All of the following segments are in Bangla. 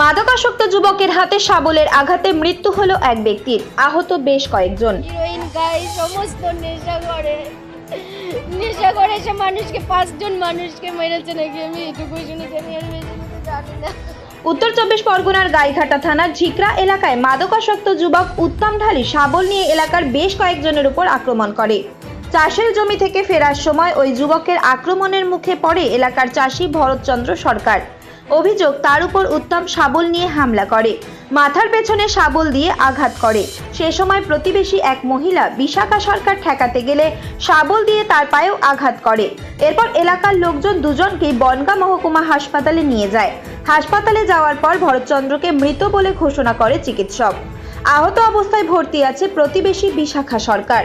মাদকাসক্ত যুবকের হাতে শাবলের আঘাতে মৃত্যু হলো এক ব্যক্তির। আহত বেশ কয়েকজন। হিরোইন গাই সমস্ত নেশা করে। নেশা করে সে মানুষকে পাঁচজন মানুষকে মেরেছে নাকি? আমি এটুকুই শুনেছি আমি আর বেশি কিছু জানি না। উত্তর চব্বিশ পরগনার গাইঘাটা থানার ঝিকরা এলাকায় মাদকাসক্ত যুবক উত্তম ঢালি শাবল নিয়ে এলাকার বেশ কয়েকজনের উপর আক্রমণ করে। চাষের জমি থেকে ফেরার সময় ওই যুবকের আক্রমণের মুখে পড়ে এলাকার চাষি ভরতচন্দ্র সরকার। অভিযোগ তার উপর উত্তম শাবল নিয়ে হামলা করে। মাথার পেছনে শাবল দিয়ে আঘাত করে। সে সময় প্রতিবেশী এক মহিলা বিশাখা সরকার ঠেকাতে গেলে শাবল দিয়ে তার পায়েও আঘাত করে। এরপর এলাকার লোকজন দুজনকেই বনগা মহকুমা হাসপাতালে নিয়ে যায়। হাসপাতালে যাওয়ার পর ভরতচন্দ্রকে মৃত বলে ঘোষণা করে চিকিৎসক। আহত অবস্থায় ভর্তি আছে প্রতিবেশী বিশাখা সরকার।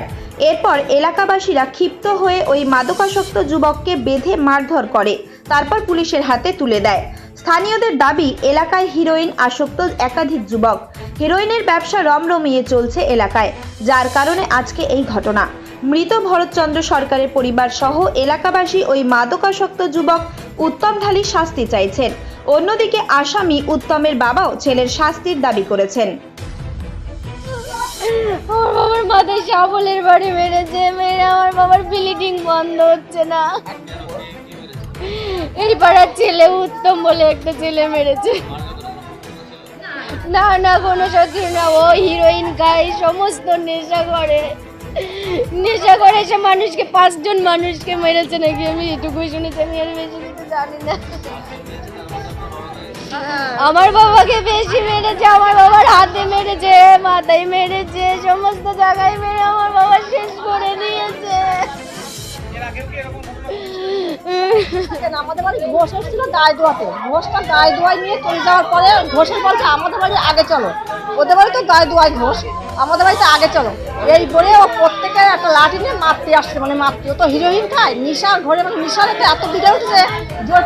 এরপর এলাকাবাসীরা ক্ষিপ্ত হয়ে ওই মাদকাসক্ত যুবককে বেঁধে মারধর করে। তারপর পুলিশের হাতে তুলে দেয়। স্থানীয়দের দাবি, এলাকায় হিরোইন আসক্ত একাধিক যুবক। হিরোইনের ব্যবসা রমরমিয়ে চলছে এলাকায়, যার কারণে আজকে এই ঘটনা। মৃত ভরতচন্দ্র সরকারের পরিবার সহ এলাকাবাসী ওই মাদকাসক্ত যুবক উত্তম ঢালির শাস্তি চাইছেন। অন্যদিকে আসামি উত্তমের বাবাও ছেলের শাস্তির দাবি করেছেন। আমার বাবার মাথায় শাবলের বাড়ি মেরেছে মেরে আমার বাবার ব্লিডিং বন্ধ হচ্ছে না। এই পাড়ার ছেলে উত্তম বলে একটা ছেলে মেরেছে। না না, কোনো শত্রু না, ও হিরোইন গাই সমস্ত নেশা করে। নেশা করে সে মানুষকে, পাঁচজন মানুষকে মেরেছে নাকি? আমি এটুকুই শুনেছি, আমি আর বেশি কিছু জানি না। আমার বাবাকে বেশি মেরেছে, আমার বাবার হাতে মেরেছে, মাথায় মেরেছে, সমস্ত জায়গায় মেরে আমার বাবা শেষ করে দিয়েছে আমাদের বাড়ি ঘোষ ঘোষটা নিয়ে যাওয়ার পরে ঘোষের আমাদের আগে চলো। ওদের ঘোষ। আমাদের বাড়িতে আগে চলো। এই ও প্রত্যেকের একটা লাঠি নিয়ে মারতে আসছে। মানে ও তো মানে এত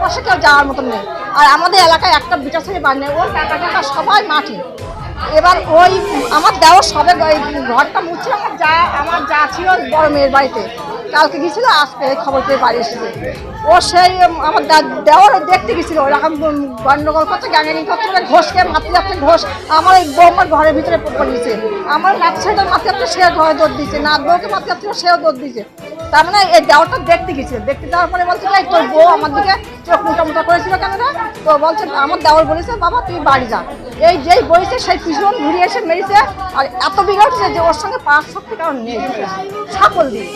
পাশে কেউ যাওয়ার মতন নেই। আর আমাদের এলাকায় একটা বিটা ছেলে নেই ওর টাকা টাকা সবাই মাঠে। এবার ওই আমার দেওয়ার সবে ঘরটা মুছছিল আমার যা আমার যা ছিল বড় মেয়ের বাড়িতে। কালকে গেছিল, আজকে এই খবর পেয়ে বাড়ি এসেছে। ও সেই আমার দেওয়ার দেখতে গেছিল, ওরকম গন্ডগোল করছে গ্যাঙ্গানি করছে ওরা ঘোষকে মারতে যাচ্ছে, ঘোষ আমার এই বৌমার ঘরের ভিতরে পড়ে দিয়েছে আমার লাট সাইডের মারতে যাচ্ছে সে ঘরে দৌড় দিয়েছে না, বউকে মারতে যাচ্ছিল সেও দৌড় দিয়েছে তার মানে এই দেওয়ারটা দেখতে গেছিল, দেখতে যাওয়ার পরে বলছে "এই তোর বউ আমার দিকে চোখ মোটা করেছিল কেন তো বলছে, আমার দেওয়ার বলেছে, বাবা, তুই বাড়ি যা। এই যেই বইছে, সেই পিছন ঘুরিয়ে এসে মেরেছে। আর এত বিগড়ছে যে ওর সঙ্গে পাঁচ শক্তি কারণ নেই। ছাপল দিয়ে।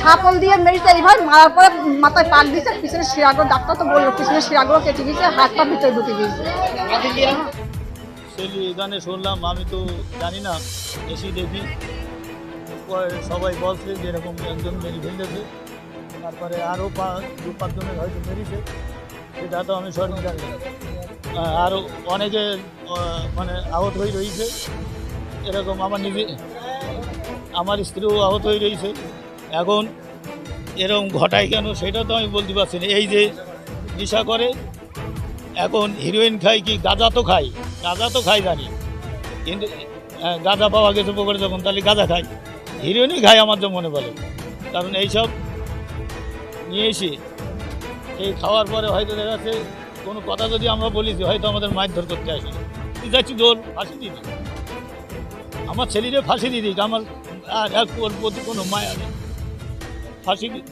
ছাপল দিয়ে মেরেছে। এইভাবে মারার পরে মাথায় পাক দিয়েছে, পিছনে শিরাগুলো, ডাক্তার তো বলল, পিছনে শিরাগুলো কেটে গিয়েছে হাতটা ভিতরে ঢুকে গিয়েছে এখানে শুনলাম, আমি তো জানি না, এসে দেখি। সবাই বলছে যে এরকম একজন মেরে ফেলেছে। তারপরে আরও পাঁচ দু পাঁচজনের হয়তো মেরেছে। সেটা তো আমি সঠিক জানি না। আরও অনেকে মানে আহত হয়ে রয়েছে। এরকম আমার নিজে আমার স্ত্রীও আহত হয়ে রয়েছে। এখন এরকম ঘটায় কেন সেটা তো আমি বলতে পারছি না। এই যে নেশা করে এখন হিরোইন খাই কি গাঁজা তো খাই গাঁজা তো খাই জানি। কিন্তু আহ, গাঁজা পাওয়া গেছে পুকুরে যখন তাহলে গাঁজা খাই হিরোইনই খাই আমার তো মনে বলে কারণ এইসব নিয়ে এসে এই খাওয়ার পরে হয়তো দেখা যাচ্ছে কোনো কথা যদি আমরা বলি যে হয়তো আমাদের মারধর করতে আসে তুই যাচ্ছি দোল ফাঁসি দিদি আমার ছেলেরে ফাঁসি দিয়ে দিই আমার আর ওর প্রতি কোনো মায়া নেই। ফাঁসি দিই